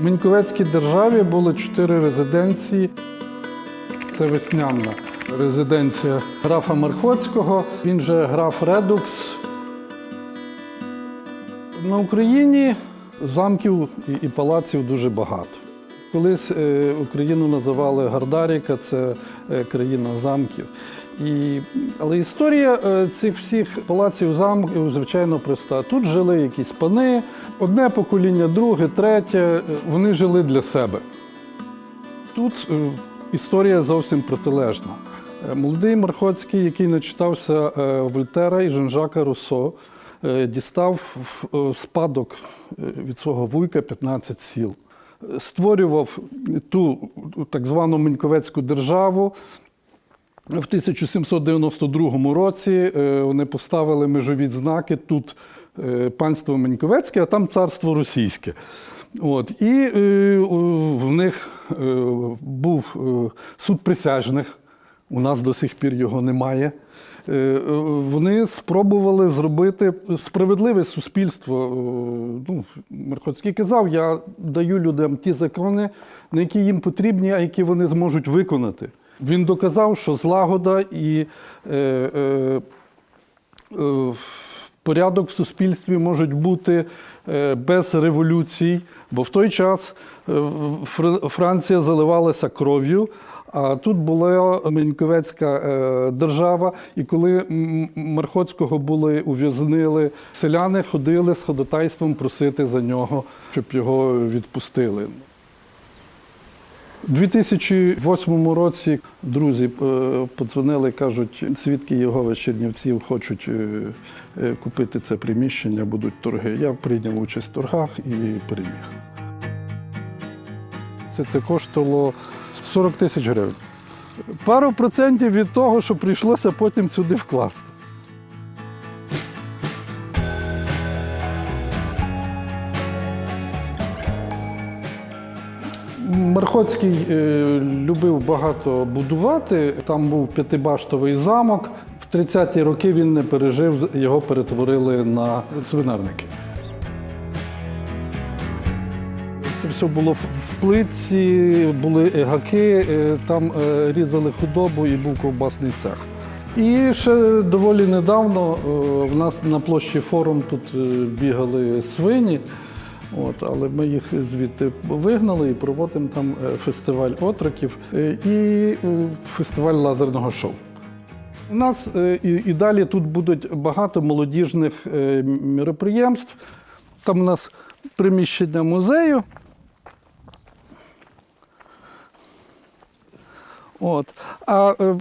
В Міньковецькій державі було чотири резиденції. Це весняна резиденція графа Мархоцького, він же граф Редукс. На Україні замків і палаців дуже багато. Колись е, Україну називали Гардаріка, це е, країна замків. І, але історія е, цих всіх палаців замків, звичайно, проста. Тут жили якісь пани, одне покоління, друге, третє. Вони жили для себе. Тут історія зовсім протилежна. Молодий Мархоцький, який начитався Вольтера і Жан-Жака Руссо, дістав в спадок від свого вуйка 15 сіл. Створював ту так звану Меньковецьку державу. В 1792 році е, вони поставили межові знаки тут е, панство Меньковецьке, а там царство російське. От. І е, в них був суд присяжних. У нас до сих пір його немає. Е, е, Вони спробували зробити справедливе суспільство. Е, Ну, Мерхоцький казав, я даю людям ті закони, на які їм потрібні, а які вони зможуть виконати. Він доказав, що злагода і е, е, е, порядок в суспільстві можуть бути е, без революцій, бо в той час е, Франція заливалася кров'ю. А тут була Меньковецька е, держава, і коли Мархоцького були ув'язнили, селяни ходили з ходатайством просити за нього, щоб його відпустили. У 2008 році друзі е, подзвонили, кажуть, свідки Єгови з Чернівців хочуть е, е, купити це приміщення, будуть торги. Я прийняв участь в торгах і переміг. Це, це коштувало 40 тисяч гривень. Пару процентів від того, що прийшлося потім сюди вкласти. Мархоцький е, любив багато будувати. Там був п'ятибаштовий замок. В 30-ті роки він не пережив, його перетворили на свинарники. Це все було в плитці, були гаки, е, там е, різали худобу і був ковбасний цех. І ще доволі недавно в нас на площі форум тут бігали свині, от, але ми їх звідти вигнали і проводимо там е, фестиваль отроків е, і е, фестиваль лазерного шоу. У нас і, далі тут будуть багато молодіжних міроприємств. Там у нас приміщення музею. От. А е,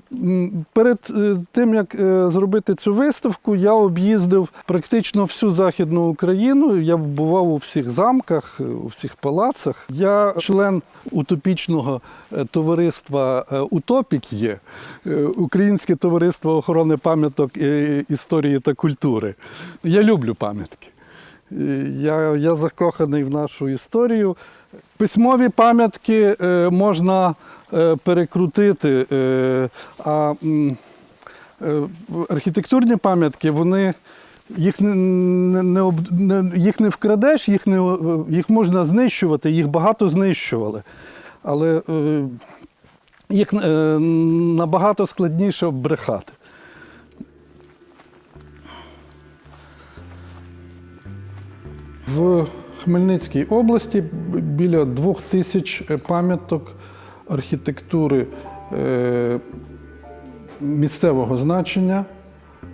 перед е, тим, як е, зробити цю виставку, я об'їздив практично всю Західну Україну. Я бував у всіх замках, у всіх палацах. Я член утопічного товариства Утопік є, Українське товариство охорони пам'яток історії та культури. Я люблю пам'ятки. Я, я закоханий в нашу історію. Письмові пам'ятки можна перекрутити, е, а е, архітектурні пам'ятки, вони. Їх не, не, не, їх не вкрадеш, їх, не, їх можна знищувати, їх багато знищували. Але е, їх е, набагато складніше оббрехати. В Хмельницькій області біля двох тисяч е, пам'яток архітектури е, місцевого значення,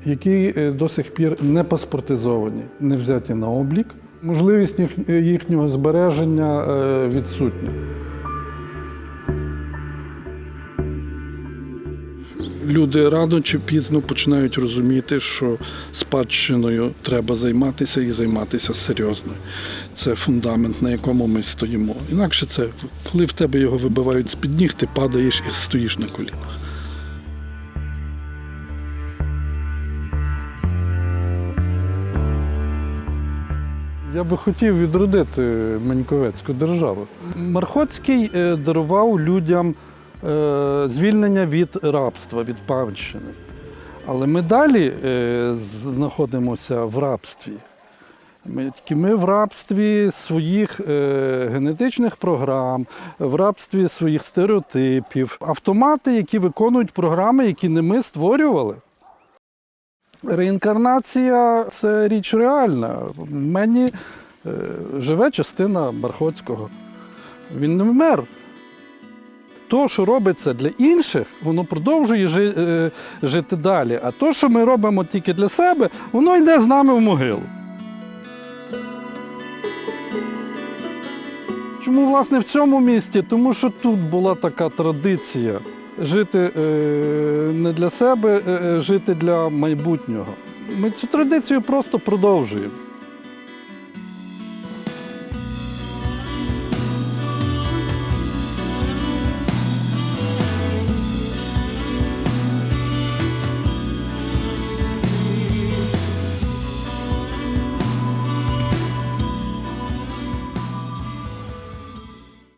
які е, до сих пір не паспортизовані, не взяті на облік. Можливість їх- їхнього збереження е, відсутня. Люди рано чи пізно починають розуміти, що спадщиною треба займатися і займатися серйозно. Це фундамент, на якому ми стоїмо. Інакше це, коли в тебе його вибивають з-під ніг, ти падаєш і стоїш на колінах. Я би хотів відродити Меньковецьку державу. Мархоцький е, дарував людям е, звільнення від рабства, від панщини. Але ми далі е, знаходимося в рабстві. Ми, ми в рабстві своїх е, генетичних програм, в рабстві своїх стереотипів, автомати, які виконують програми, які не ми створювали. Реінкарнація це річ реальна. В мені е, живе частина Бархоцького. Він не вмер. То, що робиться для інших, воно продовжує е, жити далі. А то, що ми робимо тільки для себе, воно йде з нами в могилу. Чому, власне, в цьому місті? Тому що тут була така традиція жити е, не для себе, е, е, жити для майбутнього. Ми цю традицію просто продовжуємо.